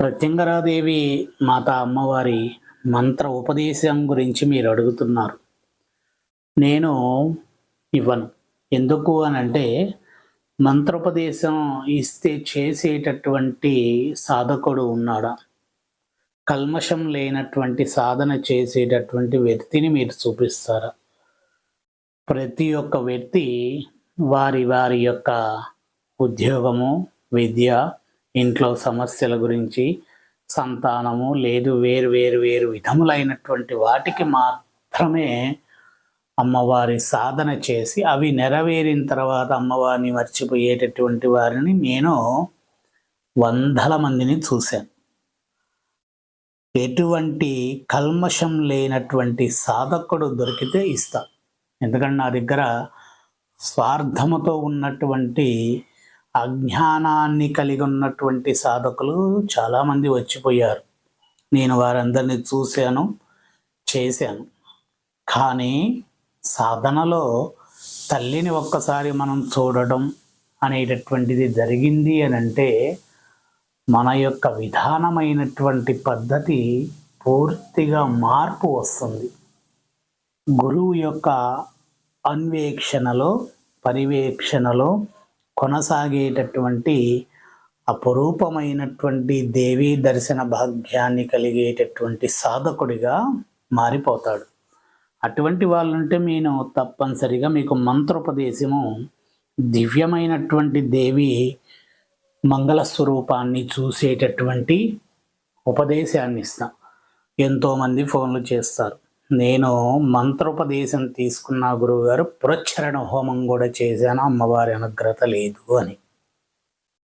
ప్రత్యంగరాదేవి మాత అమ్మవారి మంత్ర ఉపదేశం గురించి మీరు అడుగుతున్నారు. నేను ఇవ్వను. ఎందుకు అని అంటే మంత్రోపదేశం ఇస్తే చేసేటటువంటి సాధకుడు ఉన్నాడా? కల్మషం లేనటువంటి సాధన చేసేటటువంటి వ్యక్తిని మీరు చూపిస్తారా? ప్రతి ఒక్క వ్యక్తి వారి వారి యొక్క ఉద్యోగము విద్య ఇంట్లో సమస్యల గురించి సంతానము లేదు వేరు వేరు వేరు విధములైనటువంటి వాటికి మాత్రమే అమ్మవారి సాధన చేసి అవి నెరవేరిన తర్వాత అమ్మవారిని మర్చిపోయేటటువంటి వారిని నేను వందల మందిని చూశాను. ఎటువంటి కల్మషం లేనటువంటి సాధకుడు దొరికితే ఇస్తా. ఎందుకంటే నా దగ్గర స్వార్థముతో ఉన్నటువంటి అజ్ఞానాన్ని కలిగి ఉన్నటువంటి సాధకులు చాలామంది వచ్చిపోయారు. నేను వారందరినీ చూశాను చేశాను. కానీ సాధనలో తల్లిని ఒక్కసారి మనం చూడడం అనేటటువంటిది జరిగింది అని అంటే మన యొక్క విధానమైనటువంటి పద్ధతి పూర్తిగా మార్పు వస్తుంది. గురువు యొక్క అన్వేక్షణలో పరివేక్షణలో కొనసాగేటటువంటి అపురూపమైనటువంటి దేవీ దర్శన భాగ్యాన్ని కలిగేటటువంటి సాధకుడిగా మారిపోతాడు. అటువంటి వాళ్ళంటే నేను తప్పనిసరిగా మీకు మంత్రోపదేశము దివ్యమైనటువంటి దేవి మంగళ స్వరూపాన్ని చూసేటటువంటి ఉపదేశాన్ని ఇస్తాం. ఎంతోమంది ఫోన్లు చేస్తారు. నేను మంత్రోపదేశం తీసుకున్న గురువుగారు పురచ్చరణ హోమం కూడా చేశాను అమ్మవారి అనుగ్రత లేదు అని.